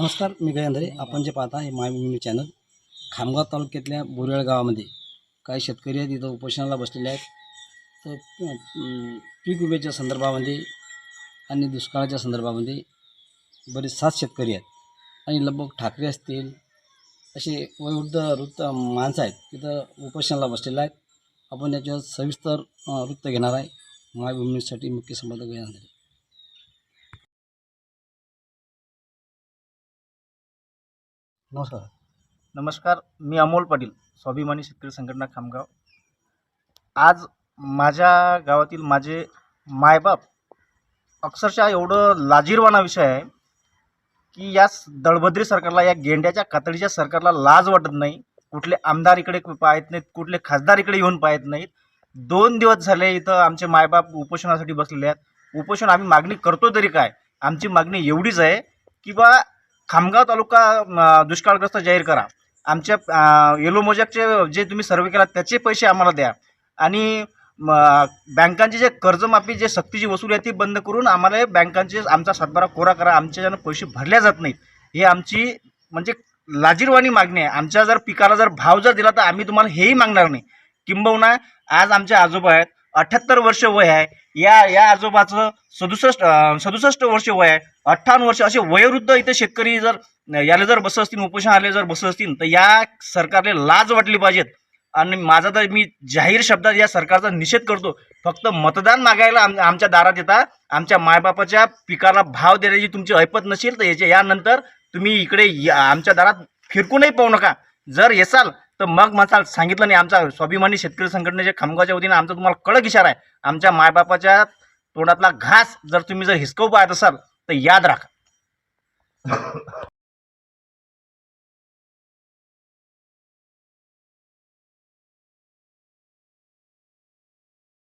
नमस्कार मी गयांधरे आपण जे पाहता हे मायभूमी चॅनल. खामगाव तालुक्यातल्या बोरेळ गावामध्ये काही शेतकरी आहेत इथं उपोषणाला बसलेले आहेत. तर पीक विम्याच्या संदर्भामध्ये आणि दुष्काळाच्या संदर्भामध्ये बरेच सात शेतकरी आहेत आणि लगभग ठाकरे असतील असे वयोवृद्ध वृत्त माणसं आहेत तिथं उपोषणाला बसलेले आहेत. आपण याच्यावर सविस्तर वृत्त घेणार आहे. मायभूमीसाठी मुख्य संपादक गयांधरे नमस्कार. नमस्कार मी अमोल पाटील स्वाभिमानी शेतकरी संघटना खामगाव. आज माझ्या गावातील माझे मायबाप अक्षरशः एवढं लाजीरवाना विषय आहे की या दळभद्री सरकारला या गेंड्याच्या कातडीच्या सरकारला लाज वाटत नाही. कुठले आमदार इकडे पाहत नाहीत कुठले खासदार इकडे येऊन पाहत नाहीत. दोन दिवस झाले इथं आमचे मायबाप उपोषणासाठी बसलेले आहेत. उपोषण आम्ही मागणी करतो तरी काय? आमची मागणी एवढीच आहे की बा खामगाव तालुका दुष्काळग्रस्त जाहीर करा. आमच्या येलो मोजॅकचे जे तुम्ही सर्वे केला त्याचे पैसे आम्हाला द्या. आणि म, बँकांचे जे कर्जमाफी जे सक्तीची वसुली आहे ती बंद करून आम्हाला बँकांचे आमचा सातबारा कोरा करा. आमच्याच्यानं पैसे भरल्या जात नाहीत हे आमची म्हणजे लाजीरवाणी मागणी आहे. आमच्या जर पिकाला जर भाव जर दिला तर आम्ही तुम्हाला हेही मागणार नाही. किंबहुना आज आमचे आजोबा आहेत अठ्ठ्याहत्तर वर्ष वय आहे. या या आजोबाचं सदुसष्ट सदुसष्ट वर्ष वय आहे. अठ्ठावन्न वर्ष असे वयोवृद्ध इथे शेतकरी जर याला जर बसत असतील उपोषण आले जर बसत असतील तर या सरकारने लाज वाटली पाहिजेत. आणि माझा तर मी जाहीर शब्दात या सरकारचा निषेध करतो. फक्त मतदान मागायला आम आमच्या दारात येता. आमच्या मायबापाच्या पिकाला भाव देण्याची तुमची ऐपत नसेल तर याच्या यानंतर तुम्ही इकडे या- आमच्या दारात फिरकूनही पाहू नका. जर येसाल तर मग मला सांगितलं नाही आमचा स्वाभिमानी शेतकरी संघटनेच्या खामगावच्या वतीनं आमचा तुम्हाला कडक इशारा आहे. आमच्या मायबापाच्या तोंडातला घास जर तुम्ही जर हिसकवू पाहत असाल तर याद राखा.